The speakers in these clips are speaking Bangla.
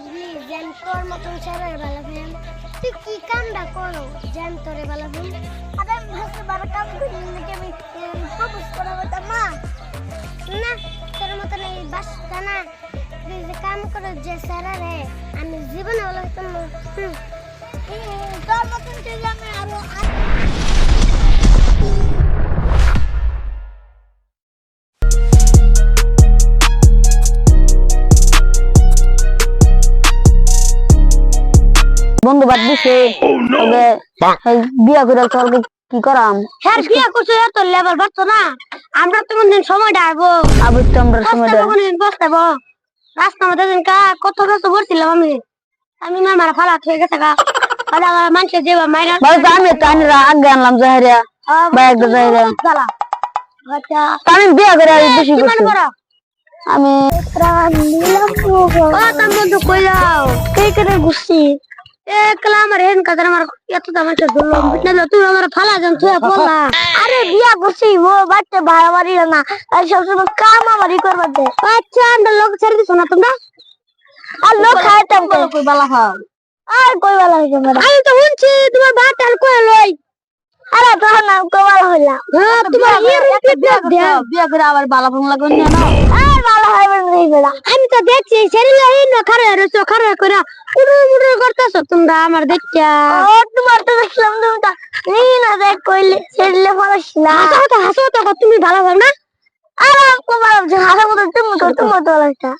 ভাবলি যেন তোর মতন ছেলের বেলা ফেম তুই কি কামটা করো যেন তোরে বেলা ফেম আরে আমি ভাবছি বারো কাম করি নাকি আমি প্রপোজ করাবো তা মা? না, তোর মতন এই বাসটা না। তুই যে কাম করো যে সারা আমি জীবনে হয়তো তোর মতন ছেলে আমি আরও বন্ধু বাদ দিছে তবে বিয়া করে চলকে কি করাম? হ্যাঁ বিয়ে করছ তোর লেবার বাড়তো না। আমরা তো কোনদিন সময় ডাকবো আবার তো আমরা সময় দেয়। কোনদিন বসতেবো রাস্তা মধ্যে দিনকা কত ব্যস্ত করছিলাম আমি। আমি না মারা ফালা হয়ে গেছে গা। ফালা মানুষের যে মাইরা তো আমি তো আমি আগে আনলাম জাহেরিয়া। বাইক জাহেরিয়া। চালা আচ্ছা। আমি বিয়া করে আর বেশি কি করছি। মনে করো আমি ও তার মধ্যে কই যাও? কে করে গুছি একলা আমার হেন কাদের আমার এত আছে ধরলাম বুঝলে? তুই আমার ফালা জান তুই বললা আরে বিয়া করছি ও বাচ্চা বাড়াবাড়ি না। আর সবসময় কাম আমারই করবার দে। আচ্ছা আমরা লোক ছেড়ে দিছো না তোমরা? আর লোক খাইতাম কই বালা খাও আর কই বালা হইছে মেরা আমি তো শুনছি তোমার বাট আর কই লই আরে তো না কই বালা হইলা? হ্যাঁ তোমার ইয়ে রূপে দেখ বিয়া করে আবার বালা ফোন লাগবে না না ভালো বেড়া আমি তো দেখছি শরীরে এই না খারে রসো করে উড়ু উড়ু করতেছো তোমরা আমার দেখা ও তোমার তো দেখলাম তুমি তো এই না দেখ কইলে শরীরে ফলাছিলা হাসো তো হাসো তো তুমি ভালো হবে না? আর আমকো ভালো যে হাসো তো তুমি তো তুমি তো লাগতা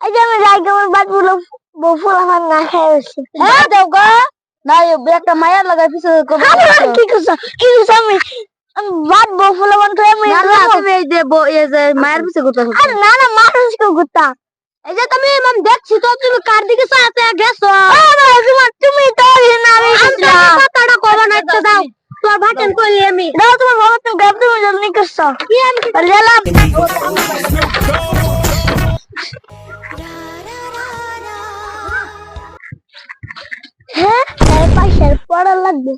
এই যে আমি রাইকে আমার বাটগুলো বফুল আমার না হ্যাঁ গো। না একটা মায়া লাগাই পিছে কি করছ? কি করছ আমি? আমি বাট বফুল আমার তো আমি না তুমি এই যে ব- এই যে মায়ের পিছে করতেছো আরে না না মানুষ কেউ গুতা এই যে তুমি আমি দেখছি তো তুমি কার দিকে সাথে গেছো? তুমি তো না আমি কথাটা কব না একটু দাও। তোমার ভাটেন কইলি আমি। দাও তোমার বাবা তুমি গাব তুমি জলদি করছ কি আমি লেলাম লাগবে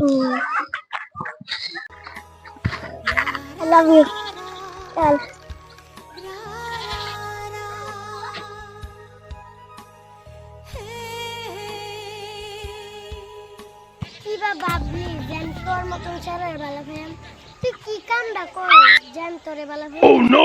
Mm. I love you. Dad. কি বা ভাবলি যেন তোর মতন ছেলের বেলা ফেম তুই কি কামটা কর যেন তোরে বেলা ফেম ও নো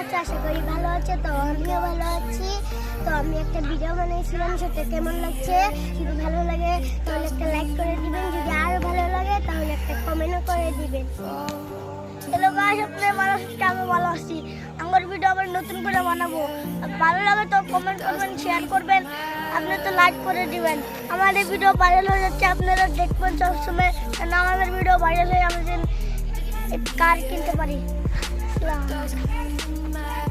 আছো? আশা করি ভালো আছো। তো আমিও ভালো আছি। তো আমি একটা ভিডিও বানিয়েছিলাম সেটা কেমন লাগছে? যদি ভালো লাগে, তাহলে একটা লাইক করে দিবেন। যদি আরও ভালো লাগে, তাহলে একটা কমেন্টও করে দিবেন। হ্যালো গাইস আপনাদের ভালো আছি আমি ভালো আছি। আমার ভিডিও আবার নতুন করে বানাবো। ভালো লাগে তো কমেন্ট করবেন শেয়ার করবেন। আপনি তো লাইক করে দিবেন। আমার এই ভিডিও ভাইরাল হয়ে যাচ্ছে, আপনারা দেখবেন সবসময়। কেন আমাদের ভিডিও ভাইরাল হয়ে আমি যেন কার কিনতে পারি? Love.